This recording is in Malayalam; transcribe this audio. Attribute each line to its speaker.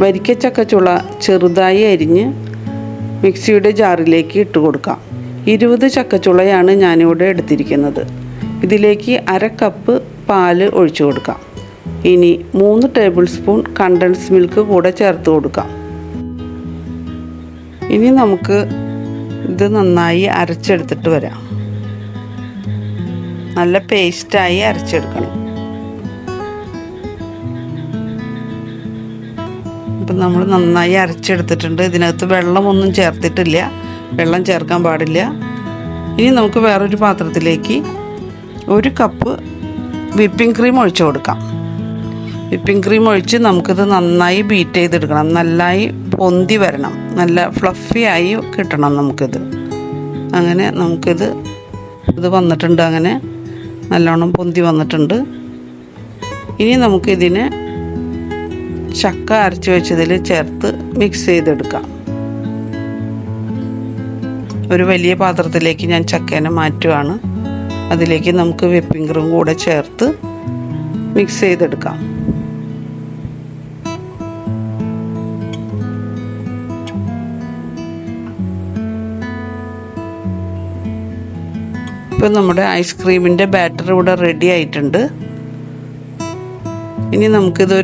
Speaker 1: വരിക്ക ചുള ചെറുതായി അരിഞ്ഞ് മിക്സിയുടെ ജാറിലേക്ക് ഇട്ട് കൊടുക്കാം. ഇരുപത് ചക്കച്ചുളയാണ് ഞാനിവിടെ എടുത്തിരിക്കുന്നത്. ഇതിലേക്ക് അര കപ്പ് പാൽ ഒഴിച്ചു കൊടുക്കാം. ഇനി മൂന്ന് ടേബിൾ സ്പൂൺ കണ്ടൻസ് മിൽക്ക് കൂടെ ചേർത്ത് കൊടുക്കാം. ഇനി നമുക്ക് ഇത് നന്നായി അരച്ചെടുത്തിട്ട് വരാം. നല്ല പേസ്റ്റായി അരച്ചെടുക്കണം. ഇപ്പം നമ്മൾ നന്നായി അരച്ചെടുത്തിട്ടുണ്ട്. ഇതിനകത്ത് വെള്ളമൊന്നും ചേർത്തിട്ടില്ല. വെള്ളം ചേർക്കാൻ പാടില്ല. ഇനി നമുക്ക് വേറൊരു പാത്രത്തിലേക്ക് ഒരു കപ്പ് വിപ്പിംഗ് ക്രീം ഒഴിച്ചു കൊടുക്കാം. വിപ്പിംഗ് ക്രീം ഒഴിച്ച് നമുക്കിത് നന്നായി ബീറ്റ് ചെയ്തെടുക്കണം. നന്നായി പൊന്തി വരണം. നല്ല ഫ്ലഫി ആയി കിട്ടണം നമുക്കിത്. അങ്ങനെ നമുക്കിത് ഇത് വന്നിട്ടുണ്ട്. അങ്ങനെ നല്ലോണം പൊന്തി വന്നിട്ടുണ്ട്. ഇനി നമുക്കിതിനെ ചക്ക അരച്ച് വെച്ചതിൽ ചേർത്ത് മിക്സ് ചെയ്തെടുക്കാം. ഒരു വലിയ പാത്രത്തിലേക്ക് ഞാൻ ചക്കേനെ മാറ്റുവാണ്. അതിലേക്ക് നമുക്ക് വിപ്പിംഗ് ക്രീം കൂടെ ചേർത്ത് മിക്സ് ചെയ്തെടുക്കാം. ഇപ്പം നമ്മുടെ ഐസ്ക്രീമിന്റെ ബാറ്റർ ഇവിടെ റെഡി ആയിട്ടുണ്ട്. ഇനി നമുക്കിത്